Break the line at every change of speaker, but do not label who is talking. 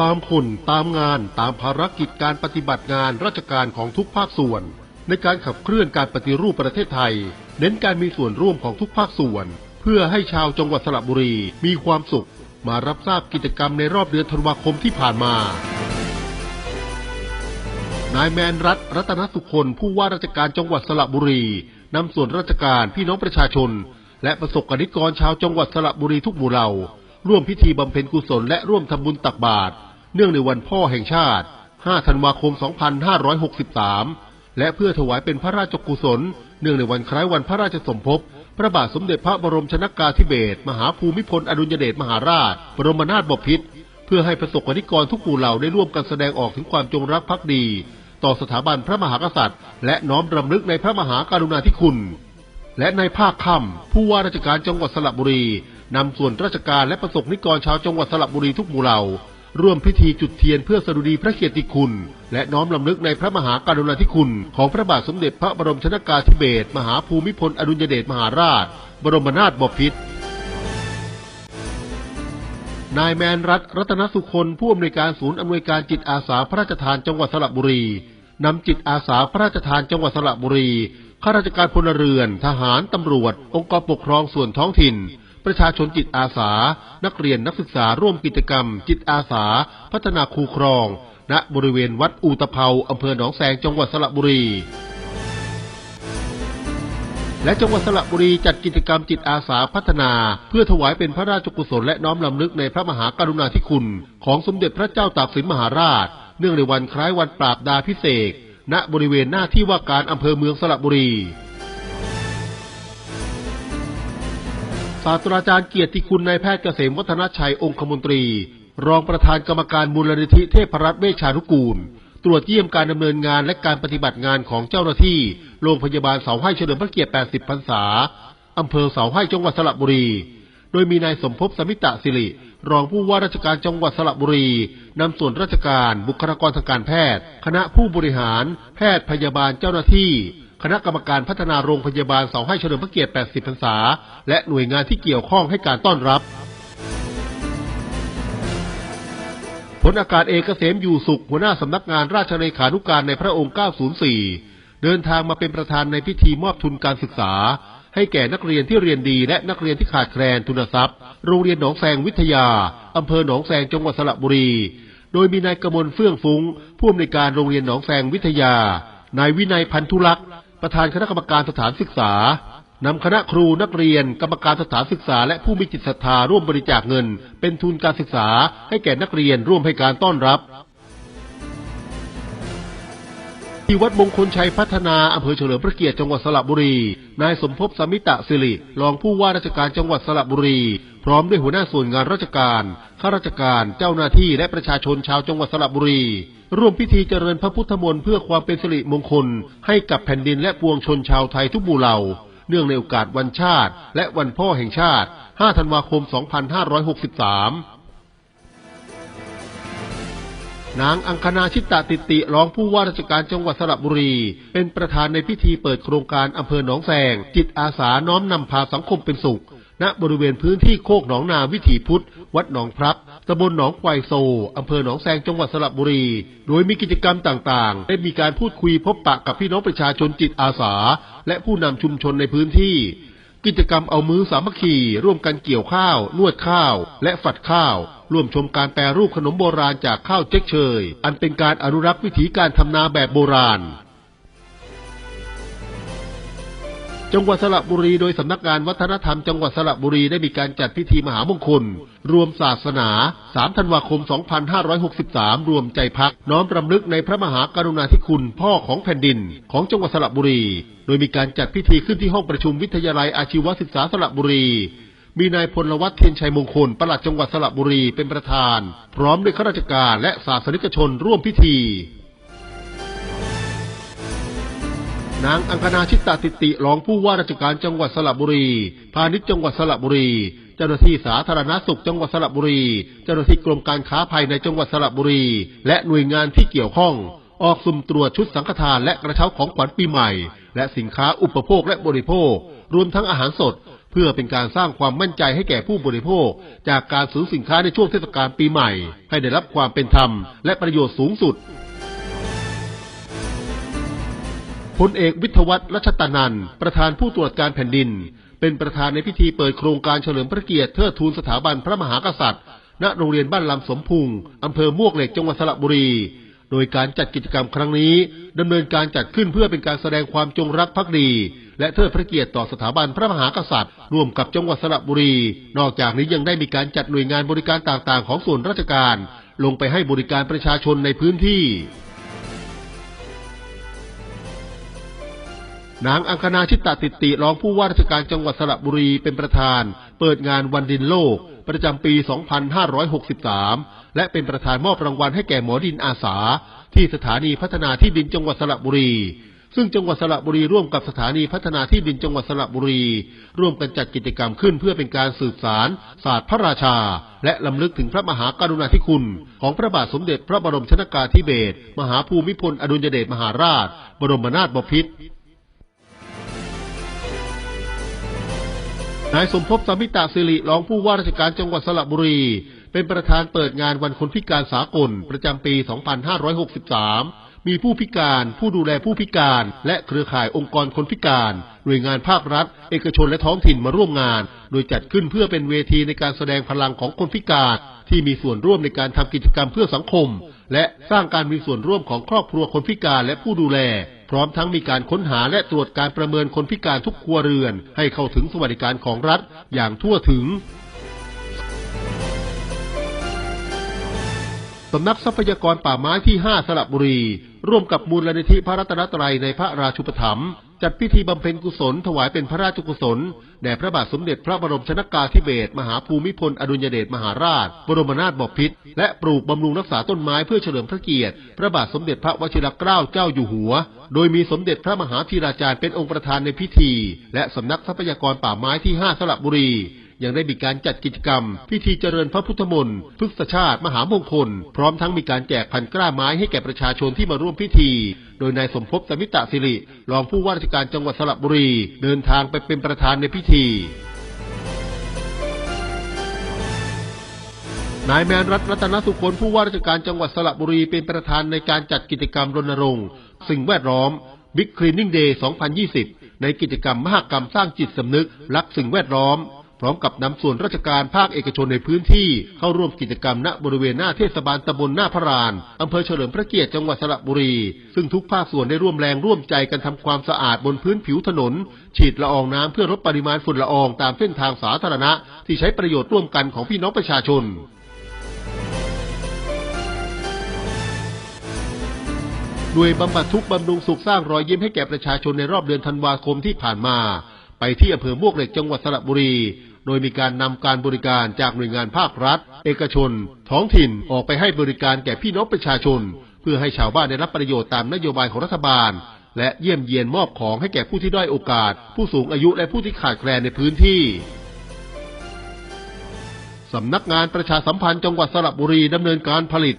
ตามคนตามงานตามภารกิจการปฏิบัติงานราชการของทุกภาคส่วน ในการขับเคลื่อนการปฏิรูปประเทศไทย เน้นการมีส่วนร่วมของทุกภาคส่วน เพื่อให้ชาวจังหวัดสระบุรีมีความสุข มารับทราบกิจกรรมในรอบเดือนธันวาคมที่ผ่านมานายแมนรัตน์รัตนสุคนผู้ว่าราชการจังหวัดสระบุรีนำส่วนราชการพี่น้องประชาชน และประสบกนิกรชาวจังหวัดสระบุรีทุกหมู่เหล่า ร่วมพิธีบำเพ็ญกุศลและร่วมทำบุญตักบาตรเนื่องในวันพ่อแห่งชาติ 5 ธันวาคม 2563 และเพื่อถวายเป็นพระราชกุศล เนื่องในวันคล้ายวันพระราชสมภพ พระบาทสมเด็จพระบรมชนากาธิเบศรมหาภูมิพลอดุลยเดชมหาราช บรมนาถบพิตรเพื่อให้ประสบกนิกรทุกหมู่เหล่าได้ร่วมกันแสดงออกถึงความจงรักภักดี ต่อสถาบันพระมหากษัตริย์ และน้อมรำลึกในพระมหากรุณาธิคุณ และในภาคค่ำผู้ว่าราชการจังหวัดสระบุรี นำส่วนราชการและประสบนิกรชาวจังหวัดสระบุรีทุกหมู่เหล่าร่วมพิธีจุดเทียนเพื่อสดุดีพระเกียรติคุณ และน้อมรำลึกในพระมหากรุณาธิคุณ ของพระบาทสมเด็จพระบรมชนากาธิเบศรมหาภูมิพลอดุลยเดชมหาราช บรมนาถบพิตรนายแมนรัตรัตนสุคนผู้อำนวยการศูนย์อำนวยการจิตอาสาพระราชทานจังหวัดสระบุรีนำจิตอาสาพระราชทานจังหวัดสระบุรีข้าราชการพลเรือน ทหารตำรวจ องค์กรปกครองส่วนท้องถิ่น ประชาชนจิตอาสา นักเรียนนักศึกษาร่วมกิจกรรม จิตอาสา พัฒนาคูครอง ณบริเวณวัดอูตะเภาอำเภอหนองแสงจังหวัดสระบุรี และจังหวัดสระบุรีจัดกิจกรรมจิตอาสาพัฒนา เพื่อถวายเป็นพระราชกุศลและน้อมรำลึกในพระมหากรุณาธิคุณ ของสมเด็จพระเจ้าตากสินมหาราช เนื่องในวันคล้ายวันปราบดาพิเศษณบริเวณหน้าที่ว่าการอำเภอเมืองสระบุรี ศาสตราจารย์เกียรติคุณนายแพทย์เกษมวัฒนชัยองคมนตรี รองประธานกรรมการมูลนิธิเทพรัตน์เวชชานุกูล ตรวจเยี่ยมการดำเนินงานและการปฏิบัติงานของเจ้าหน้าที่ โรงพยาบาลเสาให้เฉลิมพระเกียรติ 80 พรรษาอำเภอเสาให้จังหวัดสระบุรี โดยมีนายสมภพสมิตะสิริ รองผู้ว่าราชการจังหวัดสระบุรีนำส่วนราชการบุคลากรทางการแพทย์ คณะผู้บริหาร แพทย์พยาบาลเจ้าหน้าที่ คณะกรรมการพัฒนาโรงพยาบาลเสาให้เฉลิมพระเกียรติ 80 พรรษา และหน่วยงานที่เกี่ยวข้องให้การต้อนรับพลอากาศเอกเกษมอยู่สุขหัวหน้าสำนักงานราชเลขานุการในพระองค์ 904 เดินทางมาเป็นประธานในพิธีมอบทุนการศึกษา ให้แก่นักเรียนที่เรียนดีและนักเรียนที่ขาดแคลนทุนทรัพย์ โรงเรียนหนองแซงวิทยา อำเภอหนองแซงจังหวัดสระบุรี โดยมีนายกมลเฟื่องฟุ้งผู้อำนวยการโรงเรียนหนองแซงวิทยา นายวินัยพันธุลักษ์ ประธานคณะกรรมการสถานศึกษานำคณะครูนักเรียน กรรมการสถานศึกษา และผู้มีจิตศรัทธาร่วมบริจาคเงิน เป็นทุนการศึกษา ให้แก่นักเรียนร่วมให้การต้อนรับ ที่วัดมงคลชัยพัฒนาอำเภอเฉลิมพระเกียรติจังหวัดสระบุรี นายสมภพสมิตะสิริรองผู้ว่าราชการจังหวัดสระบุรี พร้อมด้วยหัวหน้าส่วนงานราชการ ข้าราชการเจ้าหน้าที่และประชาชนชาวจังหวัดสระบุรี ร่วมพิธีเจริญพระพุทธมนต์เพื่อความเป็นสิริมงคล ให้กับแผ่นดินและปวงชนชาวไทยทุกหมู่เหล่า เนื่องในโอกาสวันชาติ และวันพ่อแห่งชาติ 5 ธันวาคม 2563นางอังคณาชิตตติติรองผู้ว่าราชการจังหวัดสระบุรี เป็นประธานในพิธีเปิดโครงการอำเภอหนองแสงจิตอาสาน้อมนำพาสังคมเป็นสุข ณบริเวณพื้นที่โคกหนองนาวิถีพุทธ วัดหนองพรับตำบลหนองควายโซอำเภอหนองแสงจังหวัดสระบุรี โดยมีกิจกรรมต่างๆ ได้มีการพูดคุยพบปะกับพี่น้องประชาชนจิตอาสา และผู้นำชุมชนในพื้นที่ กิจกรรมเอามือสามัคคีร่วมกันเกี่ยวข้าว นวดข้าว และฝัดข้าว ร่วมชมการแปรรูปขนมโบราณจากข้าวเจ๊กเชย อันเป็นการอนุรักษ์วิถีการทำนาแบบโบราณ จังหวัดสระบุรีโดยสำนักงานวัฒนธรรมจังหวัดสระบุรีได้มีการจัดพิธีมหามงคล รวมศาสนา 3 ธันวาคม 2563 รวมใจพัก น้อมรำลึกในพระมหากรุณาธิคุณพ่อของแผ่นดิน ของจังหวัดสระบุรี โดยมีการจัดพิธีขึ้นที่ห้องประชุมวิทยาลัยอาชีวศึกษาสระบุรี มีนายพลวัฒน์เทียนชัยมงคลปลัดจังหวัดสระบุรีเป็นประธาน พร้อมด้วยข้าราชการและศาสนิกชนร่วมพิธี นางอังคณาชิตตติติรองผู้ว่าราชการจังหวัดสระบุรี พาณิชย์จังหวัดสระบุรี เจ้าหน้าที่สาธารณสุขจังหวัดสระบุรี เจ้าหน้าที่กรมการค้าภายในจังหวัดสระบุรี และหน่วยงานที่เกี่ยวข้อง ออกสุ่มตรวจชุดสังฆทานและกระเช้าของขวัญปีใหม่ และสินค้าอุปโภคและบริโภค รวมทั้งอาหารสด เพื่อเป็นการสร้างความมั่นใจให้แก่ผู้บริโภค จากการซื้อสินค้าในช่วงเทศกาลปีใหม่ ให้ได้รับความเป็นธรรมและประโยชน์สูงสุด พลเอกวิทวัฒน์รัชตานัน ประธานผู้ตรวจการแผ่นดิน เป็นประธานในพิธีเปิดโครงการเฉลิมพระเกียรติเทิดทูนสถาบันพระมหากษัตริย์ ณ โรงเรียนบ้านลำสมพุงอำเภอมวกเหล็ก จังหวัดสระบุรี โดยการจัดกิจกรรมครั้งนี้ดำเนินการจัดขึ้นเพื่อเป็นการแสดงความจงรักภักดี และเทิดพระเกียรติต่อสถาบันพระมหากษัตริย์ ร่วมกับจังหวัดสระบุรี นอกจากนี้ยังได้มีการจัดหน่วยงานบริการต่างๆ ของส่วนราชการ ลงไปให้บริการประชาชนในพื้นที่ นางอังคณาชิตตติติรองผู้ว่าราชการจังหวัดสระบุรีเป็นประธาน เปิดงานวันดินโลก ประจำปี 2563 และเป็นประธานมอบรางวัลให้แก่หมอดินอาสา ที่สถานีพัฒนาที่ดินจังหวัดสระบุรี ซึ่งจังหวัดสระบุรีร่วมกับสถานีพัฒนาที่ดินจังหวัดสระบุรี ร่วมกันจัดกิจกรรมขึ้นเพื่อเป็นการสืบสารศาสตร์พระราชา และลำลึกถึงพระมหากรุณาธิคุณ ของพระบาทสมเด็จพระบรมชนกาธิเบศรมหาภูมิพลอดุลยเดชมหาราช บรมนาถบพิตร นายสมภพสามิตาสิริรองผู้ว่าราชการจังหวัดสระบุรี เป็นประธานเปิดงานวันคนพิการสากล ประจำปี 2563 มีผู้พิการ ผู้ดูแลผู้พิการ และเครือข่ายองค์กรคนพิการ หน่วยงานภาครัฐ เอกชนและท้องถิ่นมาร่วมงาน โดยจัดขึ้นเพื่อเป็นเวทีในการแสดงพลังของคนพิการ ที่มีส่วนร่วมในการทำกิจกรรมเพื่อสังคม และสร้างการมีส่วนร่วมของครอบครัวคนพิการและผู้ดูแล ร้อมทั้งมีการค้นหาและตรวจการประเมินคนพิการทุกครัวเรือน ให้เข้าถึงสวัสดิการของรัฐอย่างทั่วถึงสำนักทรัพยากรป่าไม้ที่ 5 สระบุรี ร่วมกับมูลนิธิพระรัตนตรัยในพระราชุปถัมภ์ จัดพิธีบำเพ็ญกุศลถวายเป็นพระราชกุศลแด่พระบาทสมเด็จพระบรมชนกาธิเบศรมหาภูมิพลอดุลยเดชมหาราช บรมนาถบพิตรและปลูกบำรุงรักษาต้นไม้เพื่อเฉลิมพระเกียรติ พระบาทสมเด็จพระวชิรเกล้าเจ้าอยู่หัว โดยมีสมเด็จพระมหาธีราจารย์เป็นองค์ประธานในพิธี และสำนักทรัพยากรป่าไม้ที่ 5 สระบุรี ยังได้มีการจัดกิจกรรม พิธีเจริญพระพุทธมนต์พฤกษชาติมหามงคล พร้อมทั้งมีการแจกพันกล้าไม้ให้แก่ประชาชนที่มาร่วมพิธี โดยนายสมภพสมิตะสิริ รองผู้ว่าราชการจังหวัดสระบุรี เดินทางไปเป็นประธานในพิธีนายแมนรัตน์รัตนสุคนผู้ว่าราชการจังหวัดสระบุรีเป็นประธานในการจัดกิจกรรมรณรงค์สิ่งแวดล้อม Big Cleaning Day 2020 ในกิจกรรมมหกรรมสร้างจิตสำนึก รักสิ่งแวดล้อม ร้อมกับนำส่วนราชการภาคเอกชนในพื้นที่เข้าร่วมกิจกรรมณบริเวณหน้าเทศบาลตำบลหน้าพระรานอำเภอเฉลิมพระเกียรติจังหวัดสระบุรี ซึ่งทุกภาคส่วนได้ร่วมแรงร่วมใจกันทำความสะอาดบนพื้นผิวถนน ฉีดละอองน้ำเพื่อลดปริมาณฝุ่นละอองตามเส้นทางสาธารณะ ที่ใช้ประโยชน์ร่วมกันของพี่น้องประชาชนหน่วยบำบัดทุกบำรุงสุขสร้างรอยยิ้มให้แก่ประชาชนในรอบเดือนธันวาคมที่ผ่านมา ไปที่อำเภอมวกเหล็กจังหวัดสระบุรี โดยมีการนำการบริการจากหน่วยงานภาครัฐ เอกชน ท้องถิ่นออกไปให้บริการแก่พี่น้องประชาชน เพื่อให้ชาวบ้านได้รับประโยชน์ตามนโยบายของรัฐบาล และเยี่ยมเยียนมอบของให้แก่ผู้ที่ด้อยโอกาส ผู้สูงอายุและผู้ที่ขาดแคลนในพื้นที่สำนักงานประชาสัมพันธ์จังหวัดสระบุรีดำเนินการผลิต